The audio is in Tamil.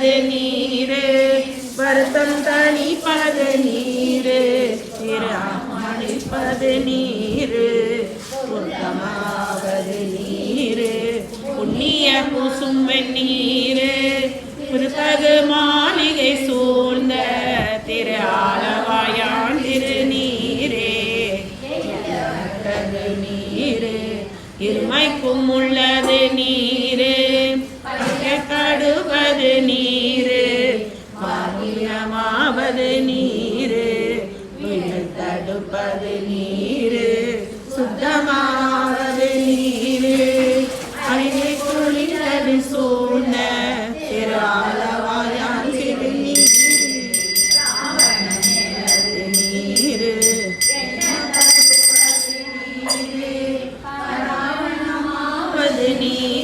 அறுப்பது நீரு வருத்தம் தணிப்பது நீரு. அளிப்பது நீரு புத்தமாவது நீரு. புண்ணிய பூசும் வெந்நீரு பிற்பகு மாளிகை சூழ்ந்த திரு ஆலவாயான் திருநீரே நீரு இருமைக்கும் உள்ளது நீரே. நலமாவது நீரு உயிர் தடுப்பது நீரு சுத்தமாவது நீரு. அங்கே குளிரது சூழ்ந்த நீர்.